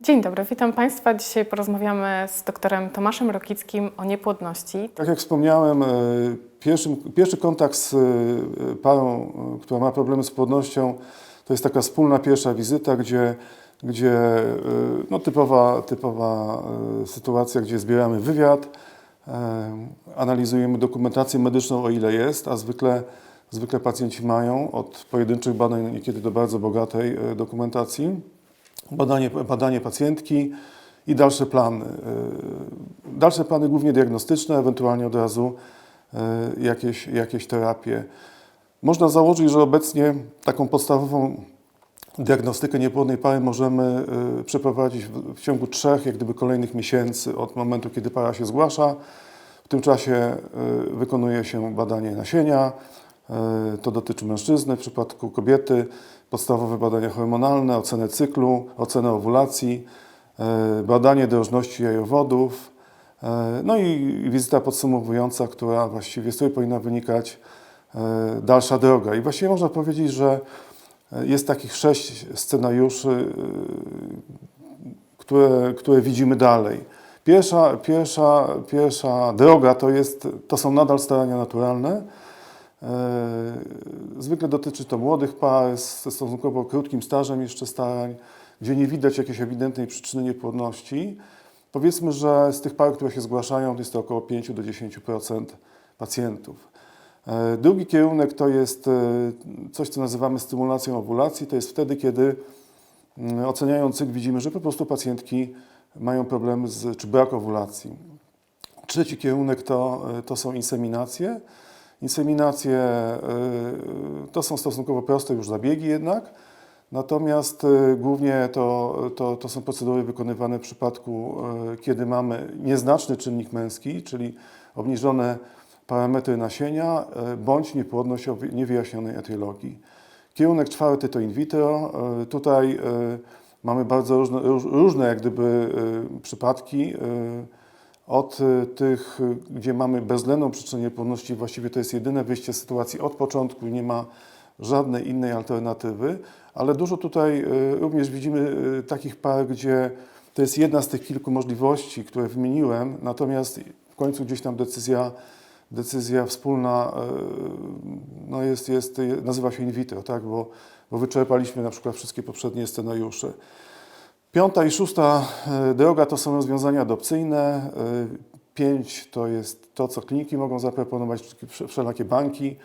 Dzień dobry, witam Państwa. Dzisiaj porozmawiamy z doktorem Tomaszem Rokickim o niepłodności. Tak jak wspomniałem, e, pierwszym, pierwszy kontakt z e, parą, e, która ma problemy z płodnością, to jest taka wspólna pierwsza wizyta, gdzie, gdzie no, typowa, typowa sytuacja, gdzie zbieramy wywiad, analizujemy dokumentację medyczną, o ile jest, a zwykle, zwykle pacjenci mają od pojedynczych badań niekiedy do bardzo bogatej dokumentacji badanie, badanie pacjentki i dalsze plany. Y, Dalsze plany głównie diagnostyczne, ewentualnie od razu y, jakieś, jakieś terapie. Można założyć, że obecnie taką podstawową diagnostykę niepłodnej pary możemy y, przeprowadzić w, ciągu trzech jak gdyby kolejnych miesięcy od momentu, kiedy para się zgłasza. W tym czasie wykonuje się badanie nasienia. Y, To dotyczy mężczyzny, w przypadku kobiety podstawowe badania hormonalne, ocenę cyklu, ocenę owulacji, y, badanie drożności jajowodów, y, no i wizyta podsumowująca, która właściwie z której powinna wynikać dalsza droga. I właściwie można powiedzieć, że jest takich sześć scenariuszy, które, które widzimy dalej. Pierwsza, pierwsza, pierwsza droga to, jest, to są nadal starania naturalne. E, Zwykle dotyczy to młodych par ze stosunkowo krótkim stażem jeszcze starań, gdzie nie widać jakiejś ewidentnej przyczyny niepłodności. Powiedzmy, że z tych par, które się zgłaszają, jest to około 5 do 10% pacjentów. E, Drugi kierunek to jest e, coś, co nazywamy stymulacją owulacji. To jest wtedy, kiedy mm, oceniając cykl widzimy, że po prostu pacjentki mają problemy z, czy brak owulacji. Trzeci kierunek to, to są inseminacje. Inseminacje y, to są stosunkowo proste już zabiegi jednak, natomiast y, głównie to, to, to są procedury wykonywane w przypadku, kiedy mamy nieznaczny czynnik męski, czyli obniżone parametry nasienia bądź niepłodność o wy- niewyjaśnionej etiologii. Kierunek czwarty to in vitro. Tutaj mamy bardzo różne, róż- różne jak gdyby przypadki. Od y, tych, y, gdzie mamy bezwzględną przyczynę niepłodności, właściwie to jest jedyne wyjście z sytuacji od początku i nie ma żadnej innej alternatywy, ale dużo tutaj y, również widzimy takich par, gdzie to jest jedna z tych kilku możliwości, które wymieniłem, natomiast w końcu gdzieś tam decyzja, decyzja wspólna no jest, jest, nazywa się in vitro, tak? bo, bo wyczerpaliśmy na przykład wszystkie poprzednie scenariusze. Piąta i szósta e, droga to są rozwiązania adopcyjne. E, Pięć to jest to, co kliniki mogą zaproponować, wszelakie banki,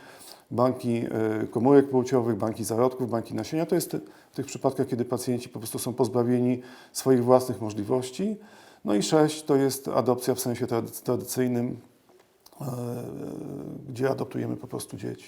banki e, komórek płciowych, banki zarodków, banki nasienia. To jest w tych przypadkach, kiedy pacjenci po prostu są pozbawieni swoich własnych możliwości. No i sześć to jest adopcja w sensie trady- tradycyjnym, gdzie adoptujemy po prostu dzieci.